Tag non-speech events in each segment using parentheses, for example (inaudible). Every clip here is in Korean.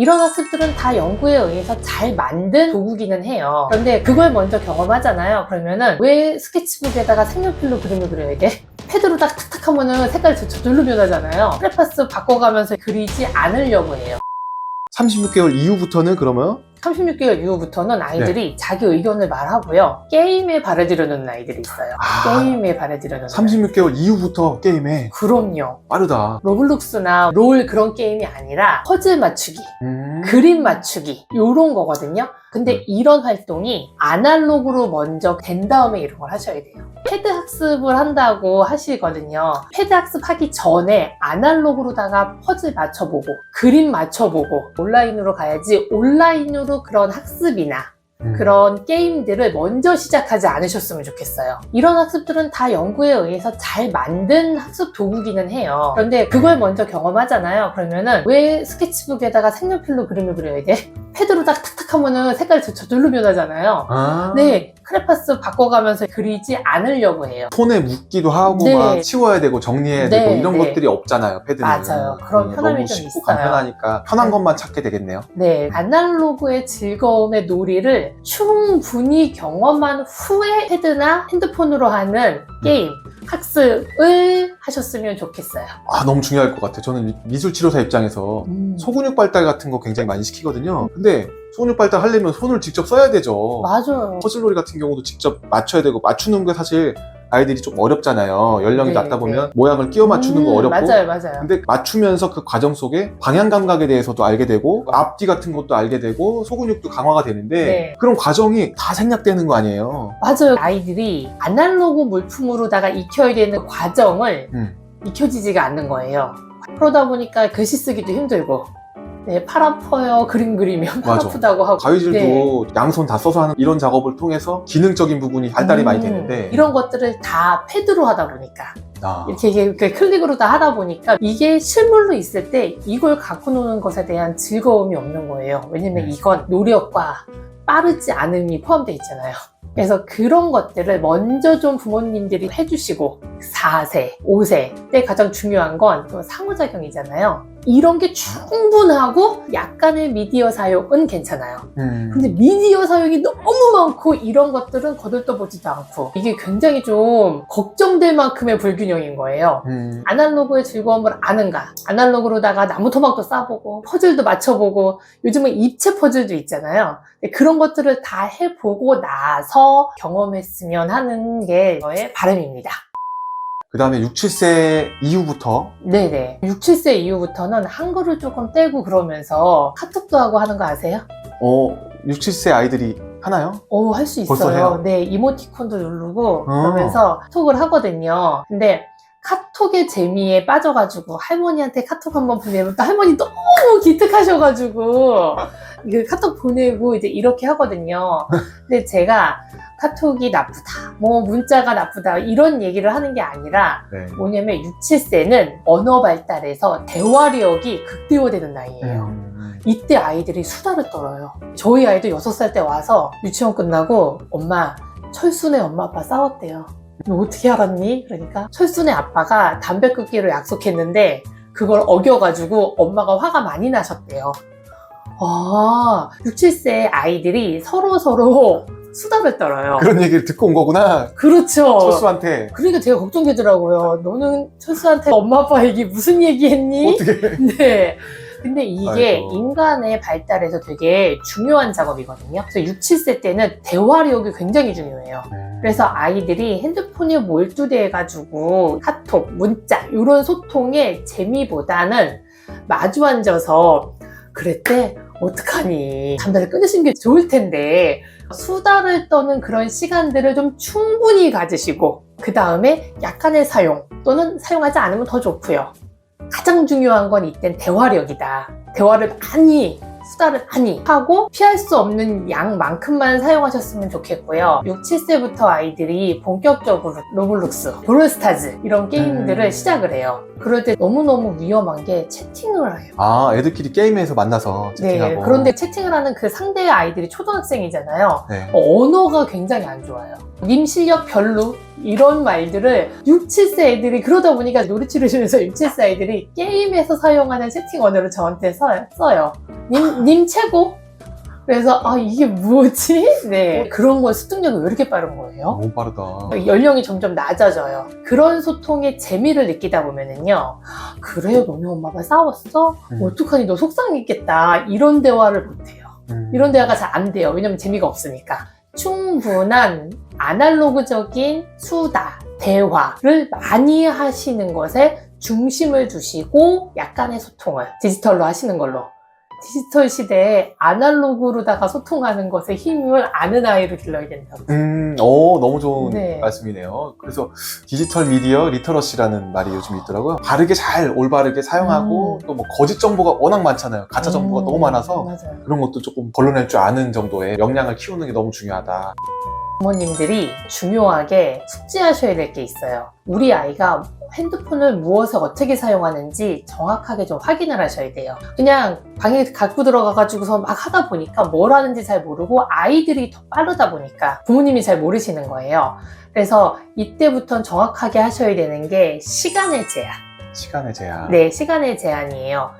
이런 학습들은 다 연구에 의해서 잘 만든 도구기는 해요. 그런데 그걸 먼저 경험하잖아요. 그러면은 왜 스케치북에다가 색연필로 그림을 그려야 돼? 패드로 딱 탁탁 하면은 색깔이 저- 저절로 변하잖아요. 프레파스 바꿔가면서 그리지 않으려고 해요. 36개월 이후부터는 그러면 36개월 이후부터는 아이들이 자기 의견을 말하고요. 게임에 발을 들여놓는 아이들이 있어요. 아, 게임에 발을 들여놓는. 36개월 이후부터 게임에 그럼요. 빠르다. 로블록스나 롤 그런 게임이 아니라 퍼즐 맞추기, 음. 그림 맞추기 요런 거거든요. 근데 음. 이런 활동이 아날로그로 먼저 된 다음에 이런 걸 하셔야 돼요. 패드 학습을 한다고 하시거든요. 패드 학습하기 전에 아날로그로다가 퍼즐 맞춰보고 그림 맞춰보고 온라인으로 가야지 온라인으로 그런 학습이나 음. 그런 게임들을 먼저 시작하지 않으셨으면 좋겠어요. 이런 학습들은 다 연구에 의해서 잘 만든 학습 도구기는 해요. 그런데 그걸 먼저 경험하잖아요. 그러면은 왜 스케치북에다가 색연필로 그림을 그려야 돼? 패드로 딱 탁탁 하면은 색깔이 저- 저절로 변하잖아요. 아. 네, 크레파스 바꿔가면서 그리지 않으려고 해요. 손에 묻기도 하고 네. 막 치워야 되고 정리해야 네, 되고 이런 네. 것들이 없잖아요 패드는 맞아요. 그런 편함이 너무 좀 쉽고 있어요. 간편하니까 편한 네. 것만 찾게 되겠네요 네, 아날로그의 즐거움의 놀이를 충분히 경험한 후에 패드나 핸드폰으로 하는 게임, 학습을 하셨으면 좋겠어요. 아 너무 중요할 것 같아요 저는 미- 미술치료사 입장에서 음. 소근육 발달 같은 거 굉장히 많이 시키거든요 근데 소근육 발달 하려면 손을 직접 써야 되죠 맞아요. 퍼즐놀이 같은 경우도 직접 맞춰야 되고 맞추는 게 사실 아이들이 좀 어렵잖아요 연령이 네, 낮다 보면 네. 모양을 끼워 맞추는 거 음, 어렵고 맞아요, 맞아요. 근데 맞추면서 그 과정 속에 방향 감각에 대해서도 알게 되고 앞뒤 같은 것도 알게 되고 소근육도 강화가 되는데 네. 그런 과정이 다 생략되는 거 아니에요. 맞아요. 아이들이 아날로그 물품으로다가 익혀야 되는 과정을 음. 익혀지지가 않는 거예요. 그러다 보니까 글씨 쓰기도 힘들고, 네, 팔 아파요. (laughs) 그림 그리면 팔 맞아. 아프다고 하고. 가위질도 네. 양손 다 써서 하는 이런 작업을 통해서 기능적인 부분이 발달이 많이 음, 되는데 이런 것들을 다 패드로 하다 보니까 아, 이렇게, 이렇게 클릭으로 다 하다 보니까 이게 실물로 있을 때 이걸 갖고 노는 것에 대한 즐거움이 없는 거예요. 왜냐면 네. 이건 노력과 빠르지 않음이 포함되어 있잖아요. 그래서 그런 것들을 먼저 좀 부모님들이 해주시고 4세, 5세 때 가장 중요한 건 또 상호작용이잖아요. 이런 게 충분하고 약간의 미디어 사용은 괜찮아요. 음. 근데 미디어 사용이 너무 많고 이런 것들은 거들떠보지도 않고 이게 굉장히 좀 걱정될 만큼의 불균형인 거예요. 음. 아날로그의 즐거움을 아는가? 아날로그로다가 나무 토막도 싸보고 퍼즐도 맞춰보고 요즘은 입체 퍼즐도 있잖아요. 그런 것들을 다 해보고 나서 경험했으면 하는 게 저의 바람입니다. 그 다음에 6, 7세 이후부터 네네. 6, 7세 이후부터는 한글을 조금 떼고 그러면서 카톡도 하고 하는 거 아세요? 어, 6, 7세 아이들이 하나요? 오, 할 수 벌써 있어요. 해요? 네, 이모티콘도 누르고 어. 그러면서 톡을 하거든요. 근데 카톡의 재미에 빠져가지고 할머니한테 카톡 한번 보내면 또 할머니 너무 기특하셔가지고 그 카톡 보내고 이제 이렇게 하거든요. 근데 제가 카톡이 나쁘다, 뭐 문자가 나쁘다 이런 얘기를 하는 게 아니라 네. 뭐냐면 6, 7세는 언어 발달에서 대화력이 극대화되는 나이예요. 음. 이때 아이들이 수다를 떨어요. 저희 아이도 6살 때 와서 유치원 끝나고 엄마 철순의 엄마 아빠 싸웠대요. 너 어떻게 알았니? 그러니까 철순의 아빠가 담배 끊기로 약속했는데 그걸 어겨가지고 엄마가 화가 많이 나셨대요. 아, 6, 7세 아이들이 서로 서로 수다를 떨어요. 그런 얘기를 듣고 온 거구나. 그렇죠. 철수한테 그러니까 제가 걱정되더라고요. 너는 철수한테 엄마 아빠 얘기 무슨 얘기 했니? 어떻게 (laughs) 네. 근데 이게 아이고. 인간의 발달에서 되게 중요한 작업이거든요. 그래서 6, 7세 때는 대화력이 굉장히 중요해요. 그래서 아이들이 핸드폰에 몰두돼가지고 카톡, 문자 이런 소통의 재미보다는 마주 앉아서 그랬대 어떡하니 담배를 끊으시는 게 좋을 텐데 수다를 떠는 그런 시간들을 좀 충분히 가지시고 그 다음에 약간의 사용 또는 사용하지 않으면 더 좋고요. 가장 중요한 건 이땐 대화력이다. 대화를 많이 수다를 많이 하고 피할 수 없는 양만큼만 사용하셨으면 좋겠고요. 6, 7세부터 아이들이 본격적으로 로블록스, 브롤스타즈 이런 게임들을 음. 시작을 해요. 그럴 때 너무너무 위험한 게 채팅을 해요. 아 애들끼리 게임에서 만나서 채팅하고 네, 그런데 채팅을 하는 그 상대의 아이들이 초등학생이잖아요. 네. 어, 언어가 굉장히 안 좋아요. 님 실력 별로 이런 말들을 6, 7세 애들이 그러다 보니까 놀이치를 주면서 6, 7세 애들이 게임에서 사용하는 채팅 언어를 저한테 써- 써요. 님, 님 최고? 그래서 아 이게 뭐지? 네 그런 거 습득력이 왜 이렇게 빠른 거예요? 너무 빠르다. 연령이 점점 낮아져요. 그런 소통의 재미를 느끼다 보면은요. 그래, 너네 엄마가 싸웠어? 음. 어떡하니, 너 속상했겠다. 이런 대화를 못해요. 음. 이런 대화가 잘 안 돼요. 왜냐면 재미가 없으니까. 충분한 아날로그적인 수다, 대화를 많이 하시는 것에 중심을 두시고 약간의 소통을 디지털로 하시는 걸로. 디지털 시대에 아날로그로다가 소통하는 것에 힘을 아는 아이를 길러야 된다고. 음, 오, 너무 좋은 네. 말씀이네요. 그래서 디지털 미디어 리터러시라는 말이 요즘 있더라고요. 바르게 잘 올바르게 사용하고 음. 또뭐 거짓 정보가 워낙 많잖아요. 가짜 정보가 음, 너무 많아서 맞아요. 그런 것도 조금 걸러낼 줄 아는 정도의 역량을 키우는 게 너무 중요하다. 부모님들이 중요하게 숙지하셔야 될 게 있어요. 우리 아이가 핸드폰을 무엇에 어떻게 사용하는지 정확하게 좀 확인을 하셔야 돼요. 그냥 방에 갖고 들어가가지고서 막 하다 보니까 뭘 하는지 잘 모르고 아이들이 더 빠르다 보니까 부모님이 잘 모르시는 거예요. 그래서 이때부터 정확하게 하셔야 되는 게 시간의 제한. 시간의 제한. 네, 시간의 제한이에요.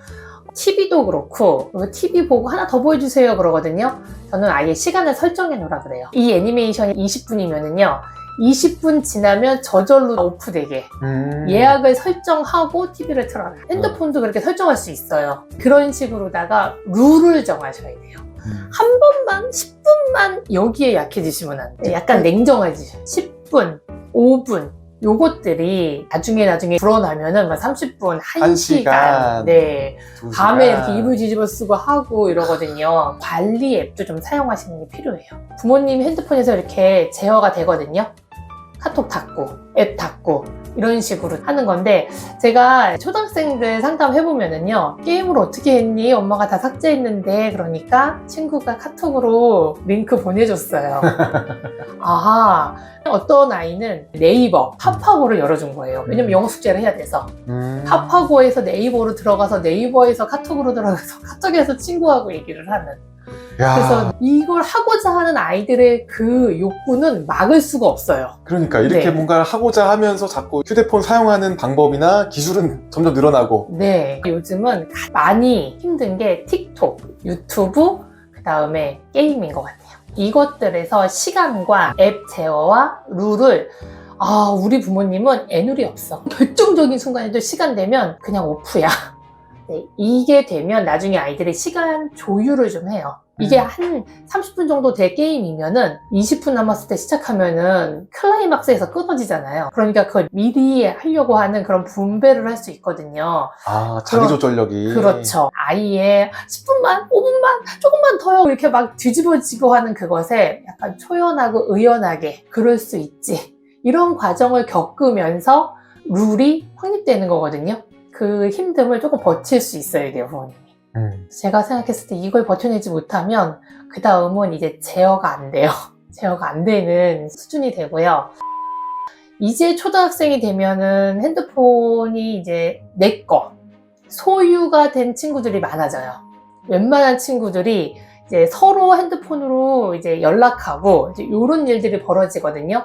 TV도 그렇고, TV 보고 하나 더 보여주세요 그러거든요. 저는 아예 시간을 설정해 놓으라 그래요. 이 애니메이션이 20분이면은요, 20분 지나면 저절로 오프되게 음. 예약을 설정하고 TV를 틀어라. 핸드폰도 그렇게 설정할 수 있어요. 그런 식으로다가 룰을 정하셔야 돼요. 음. 한 번만, 10분만 여기에 약해지시면 안 돼요. 약간 냉정해지셔. 10분, 5분. 요것들이 나중에 나중에 불어나면은 막 30분, 1시간. 한 시간. 네. 두 밤에. 이렇게 이불 뒤집어 쓰고 하고 이러거든요. 관리 앱도 좀 사용하시는 게 필요해요. 부모님 핸드폰에서 이렇게 제어가 되거든요. 카톡 닫고, 앱 닫고, 이런 식으로 하는 건데, 제가 초등학생들 상담해보면은요, 게임을 어떻게 했니? 엄마가 다 삭제했는데, 그러니까 친구가 카톡으로 링크 보내줬어요. (laughs) 아하, 어떤 아이는 네이버, 팝하고를 열어준 거예요. 왜냐면 영어 숙제를 해야 돼서. 음. 팝하고에서 네이버로 들어가서 네이버에서 카톡으로 들어가서 (laughs) 카톡에서 친구하고 얘기를 하는. 야, 그래서 이걸 하고자 하는 아이들의 그 욕구는 막을 수가 없어요. 그러니까 이렇게 네. 뭔가를 하고자 하면서 자꾸 휴대폰 사용하는 방법이나 기술은 (laughs) 점점 늘어나고 네. 요즘은 많이 힘든 게 틱톡, 유튜브, 그 다음에 게임인 것 같아요. 이것들에서 시간과 앱 제어와 룰을 아, 우리 부모님은 애누리 없어. (laughs) 결정적인 순간에도 시간 되면 그냥 오프야. 네, 이게 되면 나중에 아이들이 시간 조율을 좀 해요. 이게 음. 한 30분 정도 될 게임이면은 20분 남았을 때 시작하면은 클라이막스에서 끊어지잖아요. 그러니까 그걸 미리 하려고 하는 그런 분배를 할 수 있거든요. 아 자기 조절력이 그렇죠. 아이의 10분만, 5분만, 조금만 더요. 이렇게 막 뒤집어지고 하는 그것에 약간 초연하고 의연하게 그럴 수 있지. 이런 과정을 겪으면서 룰이 확립되는 거거든요. 그 힘듦을 조금 버틸 수 있어야 돼요, 부모님이. 음. 제가 생각했을 때 이걸 버텨내지 못하면 그 다음은 이제 제어가 안 돼요. (laughs) 제어가 안 되는 수준이 되고요. 이제 초등학생이 되면은 핸드폰이 이제 내 거, 소유가 된 친구들이 많아져요. 웬만한 친구들이 이제 서로 핸드폰으로 이제 연락하고 이제 이런 일들이 벌어지거든요.